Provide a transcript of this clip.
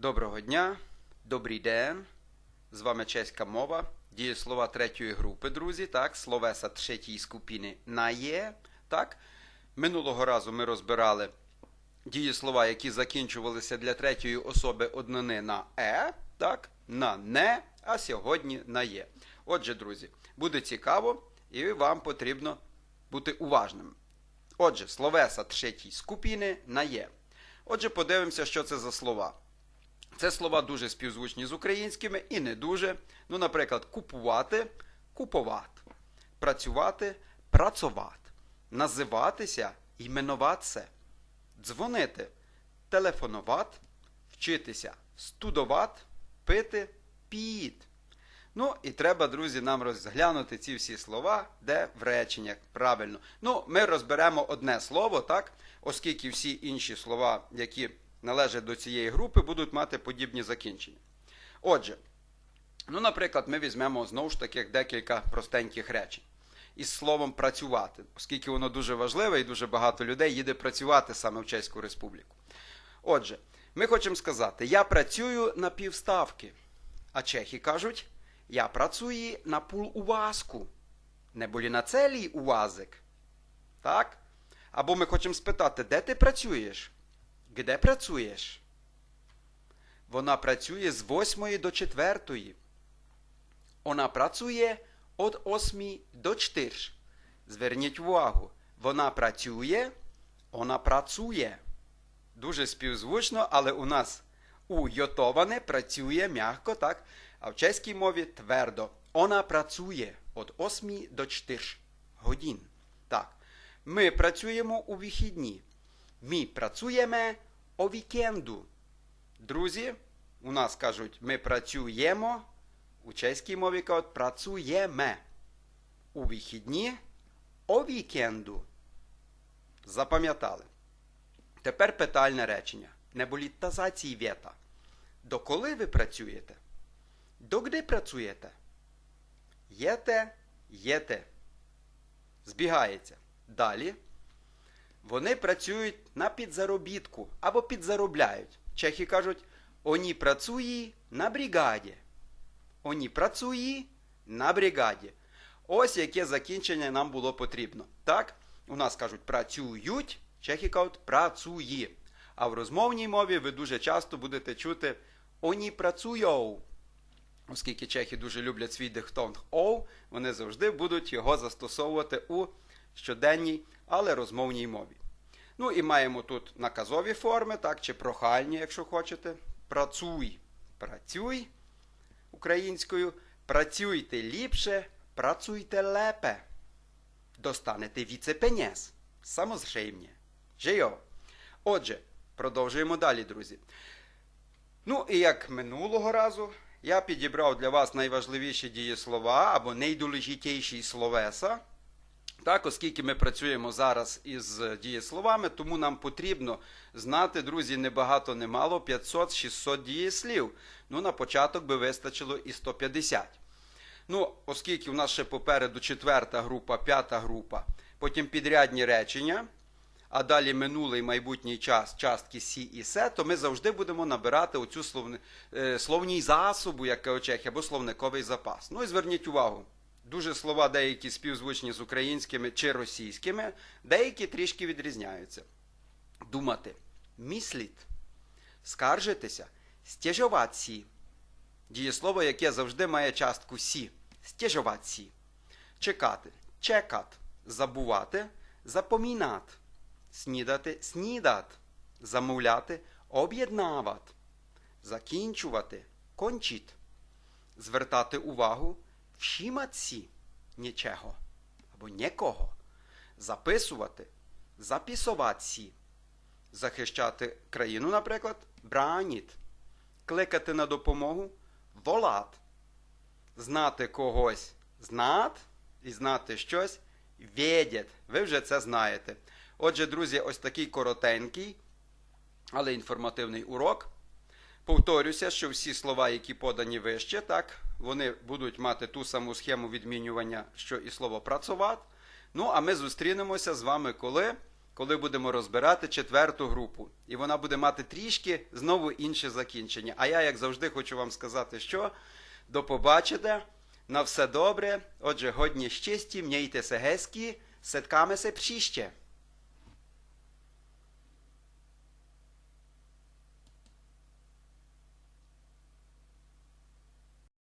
Доброго дня, добрий день. З вами чеська мова. Дієслова третьої групи, друзі. Так, словеса третьої скупіни на є. Так. Минулого разу ми розбирали дієслова, які закінчувалися для третьої особи однини на е, так, на не, а сьогодні на є. Отже, друзі, буде цікаво, і вам потрібно бути уважним. Отже, словеса третій скупіни на є. Отже, подивимося, що це за слова. Це слова дуже співзвучні з українськими і не дуже. Ну, наприклад, купувати купувати, працювати працювати, називатися іменуватися, дзвонити, телефонувати, вчитися, студувати, пити, піт. Ну, і треба, друзі, нам розглянути ці всі слова, де в реченнях правильно. Ну, ми розберемо одне слово, так? Оскільки всі інші слова, які належать до цієї групи, будуть мати подібні закінчення. Отже, ну, наприклад, ми візьмемо знову ж таки декілька простеньких речень. Із словом працювати, оскільки воно дуже важливе і дуже багато людей їде працювати саме в Чеську Республіку. Отже, ми хочемо сказати, я працюю на півставки. А чехи кажуть, я працюю на пулувазку. Не болі на целій увазик. Так? Або ми хочемо спитати, де ти працюєш? Де працюєш? Вона працює з 8 до 4. Вона працює від 8 до 4. Зверніть увагу, вона працює, вона працює. Дуже співзвучно, але у нас у йотоване працює м'яко, так? А в чеській мові твердо. Вона працює від 8 до 4 годин. Так. Ми працюємо у вихідні. Ми працюємо о вікенду. Друзі, у нас кажуть, ми працюємо. У чеській мові кажуть, працюємо. У вихідні о вікенду. Запам'ятали. Тепер питальне речення. Не боліть тазації вєта. Доколи ви працюєте? Догде працюєте? Єте, єте. Збігається. Далі. Вони працюють на підзаробітку або підзаробляють. Чехи кажуть, вони працюють на бригаді. Вони працюють на бригаді. Ось яке закінчення нам було потрібно. Так? У нас кажуть працюють, чехи кажуть працює. А в розмовній мові ви дуже часто будете чути «Оні працюють». Оскільки чехи дуже люблять свій дихтонг «оу», вони завжди будуть його застосовувати у щоденній, але розмовній мові. Ну і маємо тут наказові форми, так, чи прохальні, якщо хочете. Працюй, працюй українською, працюйте ліпше, працюйте лепе. Достанете віцепенєс. Самозреймє. Жейо. Отже, продовжуємо далі, друзі. Ну, і як минулого разу, я підібрав для вас найважливіші дієслова або найдолежітіші словеса. Так, оскільки ми працюємо зараз із дієсловами, тому нам потрібно знати, друзі, не багато, не мало 500-600 дієслів. Ну, на початок би вистачило і 150. Ну, оскільки у нас ще попереду четверта група, п'ята група, потім підрядні речення, а далі минулий майбутній час, частки сі і се, то ми завжди будемо набирати оцю е, словній засобу, як кажуть чехи, або словниковий запас. Ну і зверніть увагу. Дуже слова деякі співзвучні з українськими чи російськими, деякі трішки відрізняються. Думати, мисліт, скаржитися, стяжуватися. Дієслово, яке завжди має частку сі. Стяжуватися. Чекати, чекат, забувати, запомінат, снідати, снідат, замовляти, об'єднават, закінчувати, кончіт, звертати увагу všímat нічого або нікого, записувати, сі, захищати країну, наприклад, браніт, кликати на допомогу, волат, знати когось, знат і знати щось, відять. Ви вже це знаєте. Отже, друзі, ось такий коротенький, але інформативний урок. Повторюся, що всі слова, які подані вище, так, вони будуть мати ту саму схему відмінювання, що і слово працювати. Ну, а ми зустрінемося з вами коли? коли будемо розбирати четверту групу. І вона буде мати трішки знову інше закінчення. А я, як завжди, хочу вам сказати, що до побачення, на все добре. Отже, годні щасті, м'яйте се гезкі, сеткамеся příště.